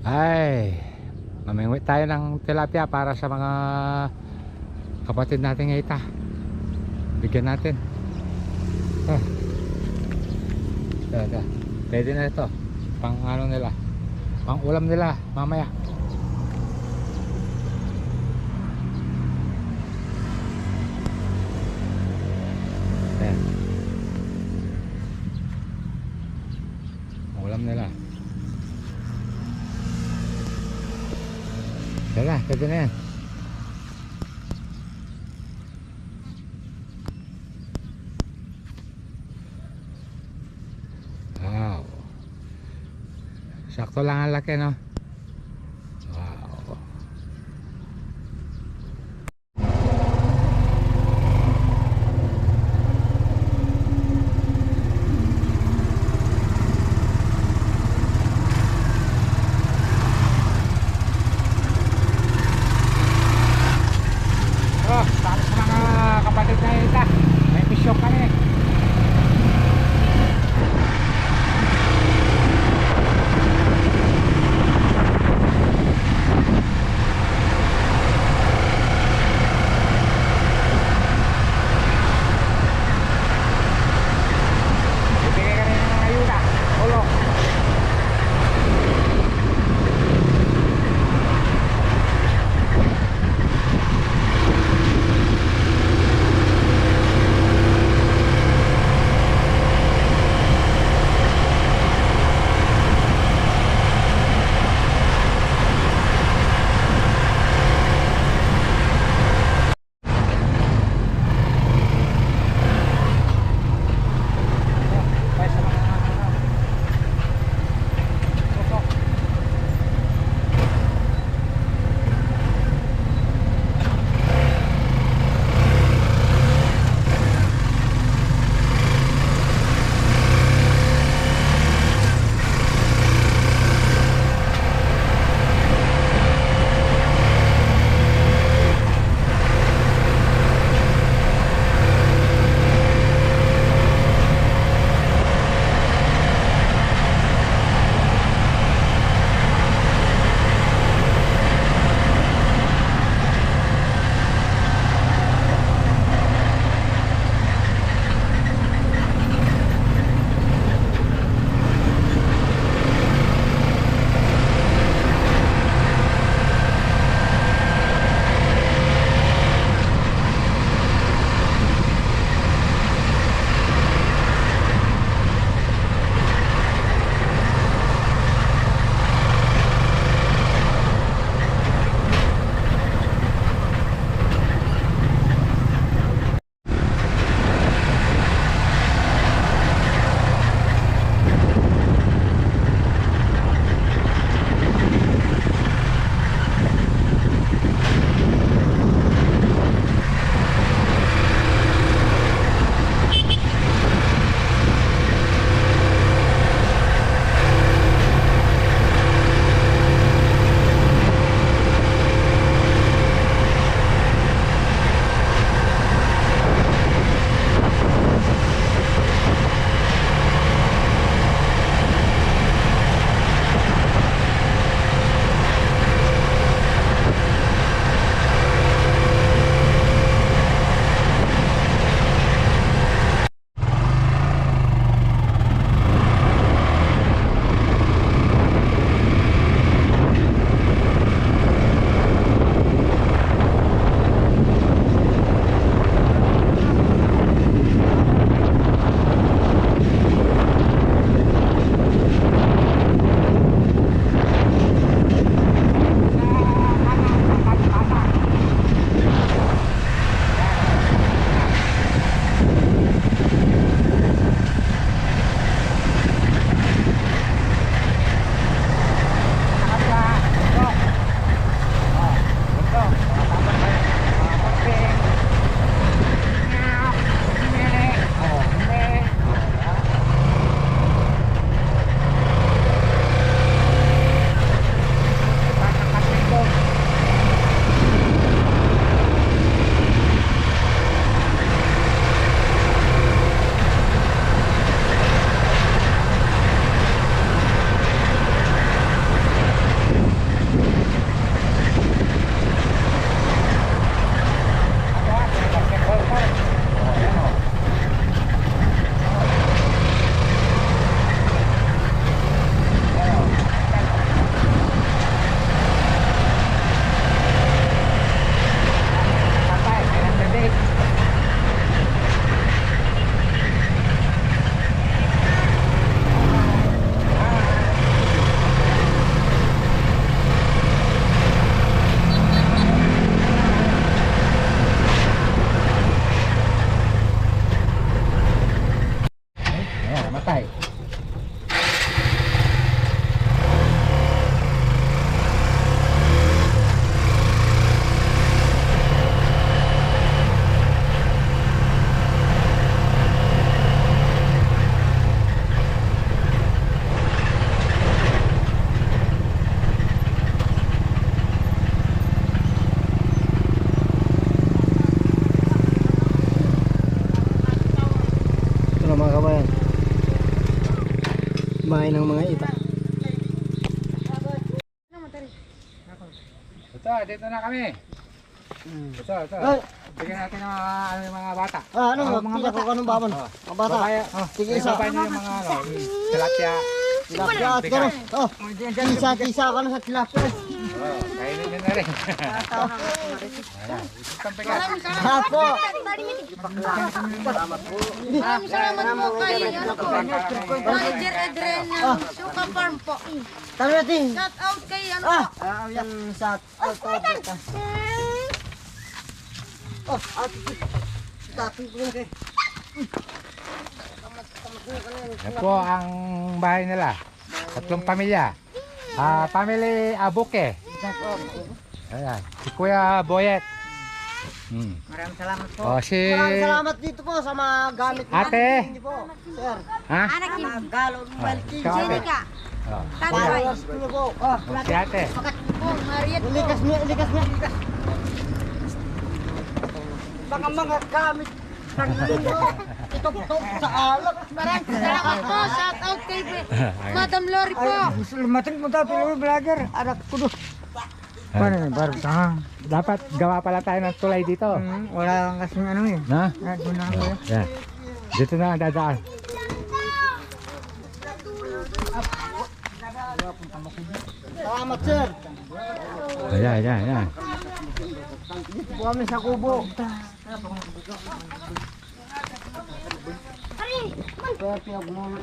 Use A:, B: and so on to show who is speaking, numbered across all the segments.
A: Ay, mamingwit tayo ng tilapia para sa mga kapatid nating ngita. Bigyan natin. Ah. Ito. Pwede na ito. Pang ano nila. Pang ulam nila mamaya. Ayan. Ulam nila. Tara, pwede na yan. Wow. Sakto lang ang laki, no?
B: Kumain ng mga ita.
A: Ito, dito na kami. Ito, ito. Bigyan natin ng mga, ano, yung mga bata.
B: ah, ano,
A: Oh,
B: mga bata anong babon?
A: Oh.
B: Mga bata.
A: Babaya, oh,
B: Sige, isa.
A: babay niyo yung mga ano, tilapia.
B: Tilapia gano'n. Oh, tisa, tisa ka na sa tilapia.
A: Oh, kainin niyo na rin. Pegas.
B: Hapo.
C: Maraming salamat po kay po, Manager Adrian ng Suka Farm po.
B: Tara natin.
C: Shout out kay ano po.
B: ah, yung sa oh, Oh, at tapin ko yun kay.
A: Yan po ang bahay nila. Tatlong pamilya. Ah, family Abuke. Ayan, si Kuya Boyet. Hmm.
B: Maraming salamat po.
A: Oh, si
B: Maraming salamat dito po sa mga gamit mo.
A: Ate.
B: Hindi po, sir.
A: Ha?
C: Anak ni
A: Oh, ikaw, ate.
C: Jenica.
A: Oh,
B: ko na po. Oh,
A: si ate.
C: Pakat po, Mariet po.
B: Ilikas niya, ilikas niya, ilikas. Mga mga gamit lino. Itok-tok sa alak.
C: Maraming salamat po. Shout out kay Madam Lori po.
B: Lumating mo tayo vlogger. Anak ko doon.
A: Paano yun? Dapat gawa pala tayo ng tulay dito.
B: Wala kang kasing ano eh.
A: Na?
B: Doon na ako.
A: Yan. Dito na ang dadaan.
B: Salamat sir.
A: Ayan, ayan, ayan.
B: Kami sa kubo.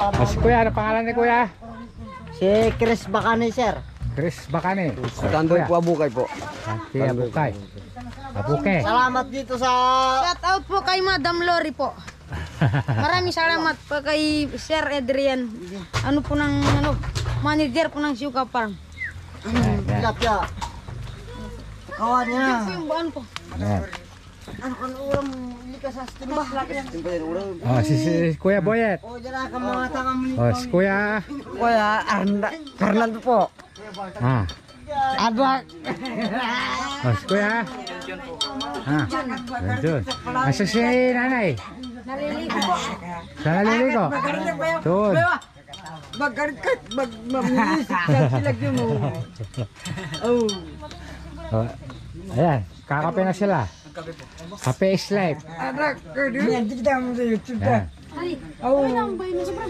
A: Oh, si Kuya, ano pangalan ni Kuya?
B: Si Chris Bacani sir.
A: Chris Bacani.
D: Tandoy po abukay po.
A: Si Abukay. Abuke.
B: Salamat dito sa
C: Shout out po kay Madam Lori po. Maraming salamat po kay Sir Adrian. Ano po ng ano, manager po ng Suka Farm.
B: Tilapia. Kawan niya.
C: Yung ano po.
B: Ano kan ulam likas sa timba.
A: Oh, si, si Kuya Boyet.
B: O dyan ka mga ni.
A: Oh, si Kuya.
B: Kuya. Fernando po.
A: Ah.
B: Adwa.
A: Oh, si Kuya. Ah. Doon. Asa si nanay?
C: Naliligo po.
A: Sa naliligo. Doon.
B: Magkarkat, mag mamilis. Silag mo. Oh.
A: Oh, ayan. Kakape na sila. Kape is life.
B: Anak. Yan, kita mo sa YouTube
A: Ayan.
B: Oh.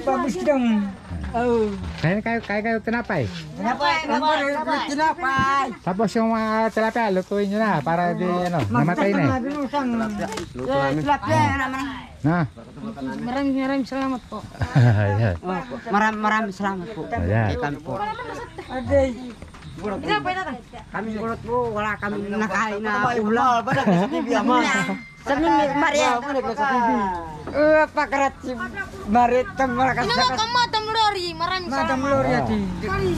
B: Pabis dong. Oh.
A: Kaya kayo, kaya kayo tinapay.
B: Tinapay, tinapay, tinapay.
A: Tapos yung mga tilapia, lutuin nyo na para di ano, namatay na eh.
B: Binusang.
D: Luto namin.
A: Na.
C: Maraming maraming salamat po.
A: Ayan.
B: Maram, maraming salamat po.
A: Ayan.
D: Kami po.
B: Aday.
C: Tinapay.
B: Kami gulot po, wala kami nakain na ulam. Sa mimi, Maria. Uh, pakarat si Marit tang malakas
C: Tinanong ka Madam Lori. Maraming
B: Madam
C: salamat.
B: Gloria ti.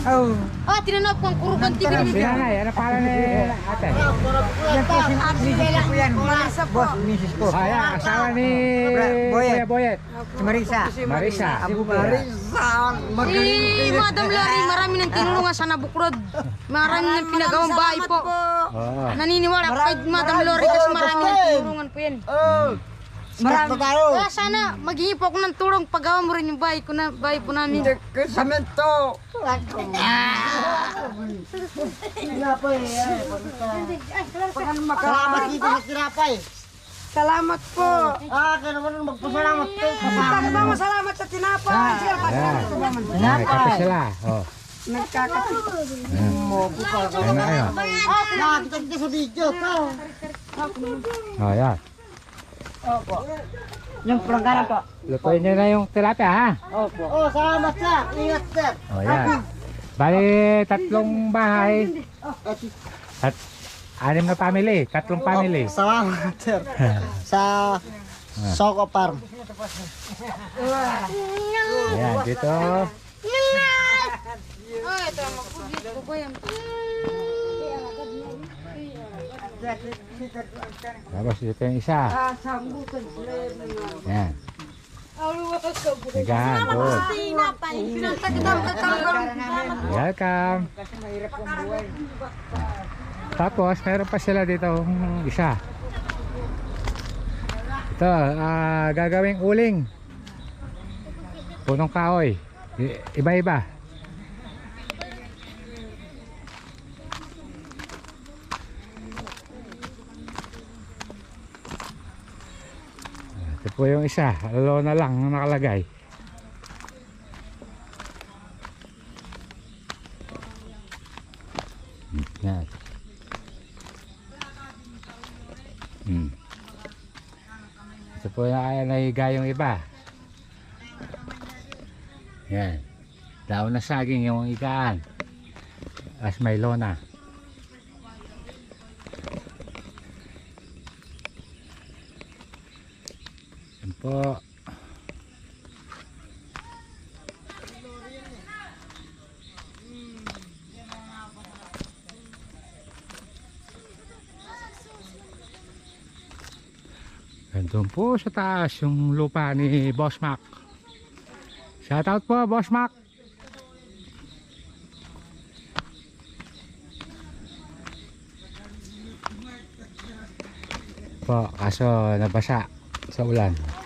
B: Oh.
C: Ah, tinanong ko ang kurugan TV.
A: Si nanay, ano pala ni ate?
B: Yan po si Mrs. po yan.
C: Marisa po.
B: Boss, Mrs. po.
A: Ah, yan, asawa ni
B: Boyet.
A: Boyet.
B: Si Marisa.
A: Marisa.
B: Abu Marisa. Magaling.
C: Si Madam Lori, marami nang tinulungan sa Nabukrod. Marami nang pinagawang bahay po. Naniniwala ako kay Madam Lori kasi marami nang tinulungan po yan.
B: Oh. Marami tayo.
C: Kaya sana maghingi po ako ng tulong paggawa mo rin yung bahay ko na bahay po namin.
B: Samento. Salamat dito sa tinapay.
E: Salamat po.
B: Ah, kaya naman magpasalamat.
E: Paano ba masalamat sa tinapay? Sir,
A: Ayan. Ayan, kape sila. Oh.
E: nagkakape.
A: Ayan na kayo.
B: Nakakita kita sa video. Ito.
A: Oh, yan.
B: Yung pelanggaran po.
A: Lutuin nyo na yung tilapia, ha?
B: Opo. Oh, salamat sir. Ingat sir.
A: Oh, yan. Bali, tatlong bahay. At anim na family. Tatlong family.
B: Salamat sir. sa Soko Farm.
A: Ayan, dito.
C: Ah, ito magpugit ko po yan.
A: Tapos dito yung isa. Ayan. Higaan, good. Welcome. Tapos, meron pa sila dito um, isa. Ito, ah, gagawing uling. Punong kahoy. Iba-iba. Po yung isa. Lona lang ang nakalagay. Yan. Hmm. Ito po yung nahiga yung iba. Yan. Daon na saging yung ikaan. As may lona. Yan po. Nandun po sa taas yung lupa ni Boss Mac. Shoutout po, Boss Mac. Po, kaso nabasa sa ulan.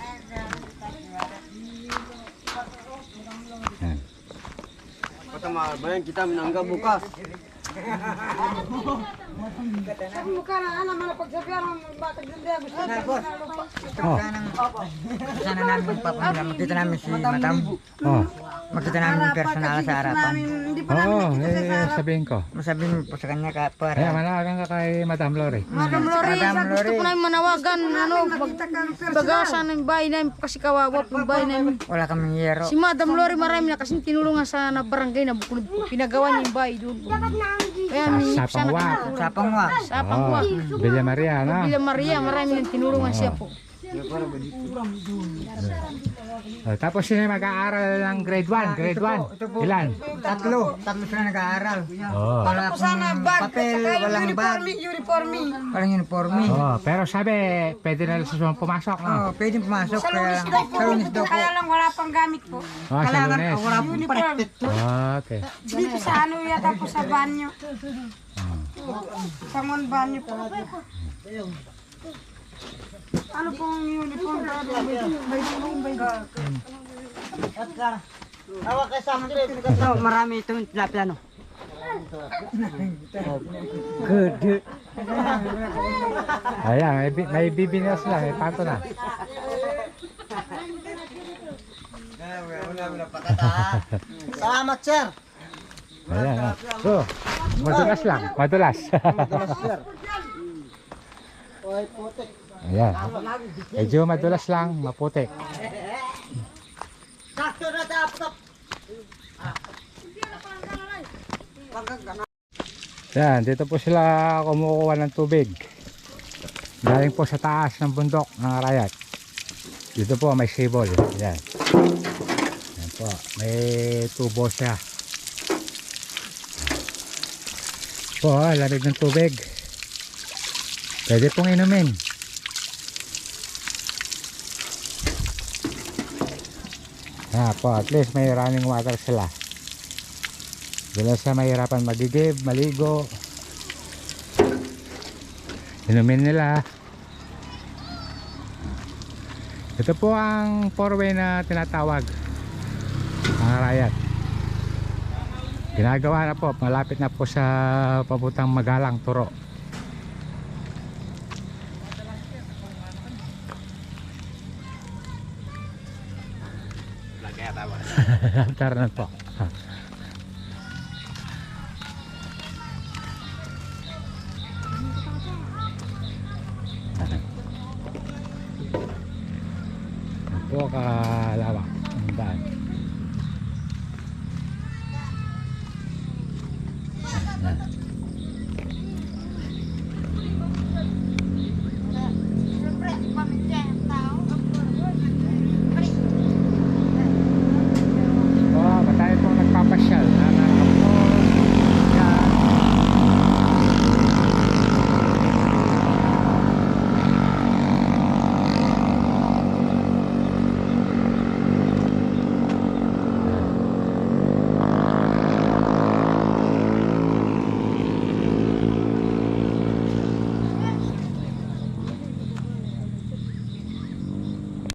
E: Bakit hindi gusto na
A: Oh,
B: Sana namin papamila, makita namin si Madam.
A: oh.
B: Makita namin personal sa harapan.
E: Hindi pa
A: Oo, eh, sabihin ko.
B: Masabihin po sa kanya ka,
A: Ayan,
B: para.
A: manawagan ka kay Madam Lori.
C: Madam Lori,
B: Madam
C: gusto
B: Lori.
C: ko namin manawagan, ano, bag- bagasan ng bahay namin kasi kawawa po yung bahay namin.
B: Wala kaming yero.
C: Si Madam Lori marami na kasing tinulungan sa na barangay na bukod pinagawa niya yung bahay doon. Kaya ni
A: Sa
C: sana
A: pangwa.
B: Sa pangwa.
C: sa pangwa.
A: Oh, Villa Maria, no?
C: Villa Maria, marami nang tinulungan siya po.
A: Oh, tapos sino mag-aaral ng grade 1? Grade 1? Ilan?
B: Tatlo. Tatlo sila nag-aaral.
A: Oh.
B: Wala
E: sana
B: akong
E: bag
B: papel, walang bag,
E: uniforme,
B: walang uniforme.
A: Oh, pero sabi, pwede na lang sa pumasok, no?
B: Oh, pwedeng pumasok.
E: Sa
B: Kaya
E: lunes
B: lang,
E: daw po.
B: sa lunes daw po.
E: Kaya lang wala pang gamit po.
A: Oh, sa lunes.
B: Wala pong
E: Uniform.
A: Okay.
E: Dito sa ano yata po sa banyo. Sa mon banyo po. Ano pong uniform? May tulong ba yun?
B: Ito, marami itong tilapia, no? Good.
A: Ayan, may, may bibinas lang, may pato na.
B: Salamat, sir.
A: Ayan, oh. So, madulas lang, madulas. Ayan. Medyo madulas lang, maputi. Yan, dito po sila kumukuha ng tubig. Galing po sa taas ng bundok ng Arayat. Dito po may sibol. Yan. Yan po, may tubo siya. Po, lamig ng tubig. Pwede pong inumin. Ah, po, at least may running water sila. Dila sa mahirapan magigib, maligo. Inumin nila. Ito po ang four-way na tinatawag. Mga rayat. Ginagawa na po, malapit na po sa papuntang Magalang, Turo. Tara na po.